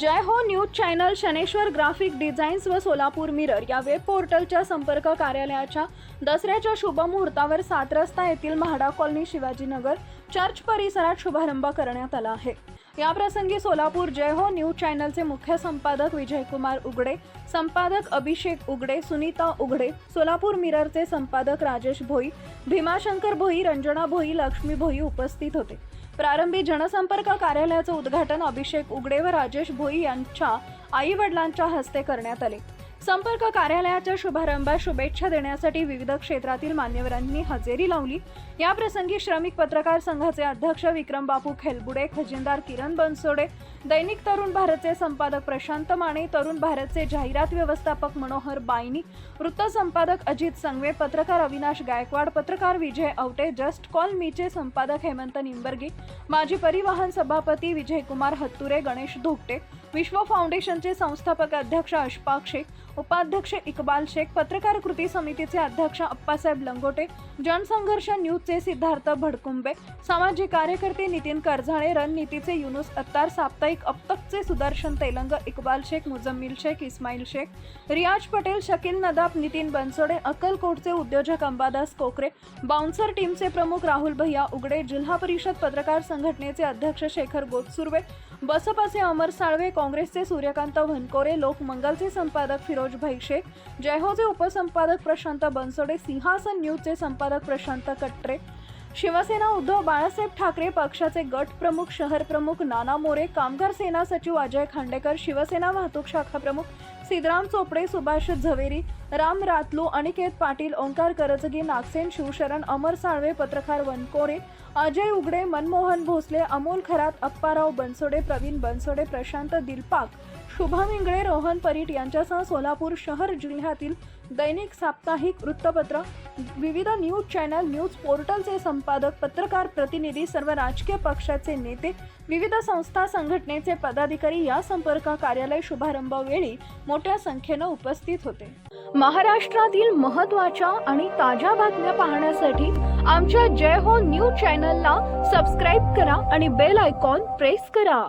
जय हो news channel Shaneshwar graphic designs व Solapur mirror या वेब पोर्टलच्या संपर्क कार्यालयाच्या दसऱ्याच्या शुभमुहूर्तावर सात रस्ता येथील म्हाडा कॉलनी शिवाजीनगर चर्च परिसरात शुभारंभ करण्यात आला आहे. याप्रसंगी सोलापूर जय हो न्यूज चॅनलचे मुख्य संपादक विजयकुमार उघडे संपादक अभिषेक उघडे सुनीता उघडे सोलापूर मिररचे संपादक राजेश भोई भीमाशंकर भोई रंजना भोई लक्ष्मी भोई उपस्थित होते. प्रारंभी जनसंपर्क कार्यालयाचं उद्घाटन अभिषेक उगडे व राजेश भोई यांच्या आई वडिलांच्या हस्ते करण्यात आले. संपर्क कार्यालयाच्या शुभारंभात शुभेच्छा देण्यासाठी विविध क्षेत्रातील मान्यवरांनी हजेरी लावली. या प्रसंगी श्रमिक पत्रकार संघाचे अध्यक्ष विक्रम बापू खेलबुडे खजिनदार किरण बनसोडे दैनिक तरुण भारतचे संपादक प्रशांत माने तरुण भारतचे जाहिरात व्यवस्थापक मनोहर बायनी वृत्तसंपादक अजित संगवे पत्रकार अविनाश गायकवाड पत्रकार विजय अवटे जस्ट कॉल मीचे संपादक हेमंत निंबर्गी माजी परिवहन सभापती विजयकुमार हत्तुरे गणेश धोपटे विश्व फाउंडेशनचे संस्थापक अध्यक्ष अशफाक शेख उपाध्यक्ष इकबाल शेख पत्रकार कृती समितीचे अध्यक्ष अप्पासाहेब लंगोटे जनसंघर्ष न्यूजचे सिद्धार्थ भडकुंबे सामाजिक कार्यकर्ते नितीन करझाळे रणनीतीचे युनुस अत्तार साप्ताहिक अप्तकचे सुदर्शन तेलंग इकबाल शेख मुजम्मिल शेख इस्माईल शेख रियाज पटेल शकील नदाब नितीन बनसोडे अक्कलकोटचे उद्योजक अंबादास कोकरे बाउन्सर टीमचे प्रमुख राहुल भैया उगडे जिल्हा परिषद पत्रकार संघटनेचे अध्यक्ष शेखर गोतसुर्वे बसपाचे अमर साळवे काँग्रेसचे सूर्यकांत वनकोरे लोकमंगलचे संपादक फिरोज भाई शेख जयहोचे उपसंपादक प्रशांत बनसोडे सिंहासन न्यूजचे संपादक प्रशांत कट्रे शिवसेना उद्धव बाळासाहेब ठाकरे पक्षाचे गट प्रमुख शहर प्रमुख नाना मोरे कामगार सेना सचिव अजय खांडेकर शिवसेना वाहतूक शाखा प्रमुख सिद्धराम चोपडे सुभाष झवेरी राम रातलू अनिकेत पाटील ओंकार करजगी नागसेन शिवशरण अमर साळवे पत्रकार वनकोरे अजय उगडे मनमोहन भोसले अमोल खरात अप्पाराव बनसोडे प्रवीण बनसोडे प्रशांत दिलपाक शुभम इंगळे रोहन परीट यांच्यासह सोलापूर शहर जिल्ह्यातील दैनिक साप्ताहिक वृत्तपत्र विविध न्यूज चॅनल न्यूज पोर्टलचे संपादक पत्रकार प्रतिनिधी सर्व राजकीय पक्षाचे नेते विविध संस्था संघटनेचे पदाधिकारी या संपर्क कार्यालय शुभारंभावेळी मोठ्या संख्येनं उपस्थित होते. महाराष्ट्रातील महत्त्वाच्या आणि ताज्या बातम्या पाहण्यासाठी आमच्या जय हो न्यूज चॅनल चॅनलला सबस्क्राईब करा आणि बेल आयकॉन प्रेस करा.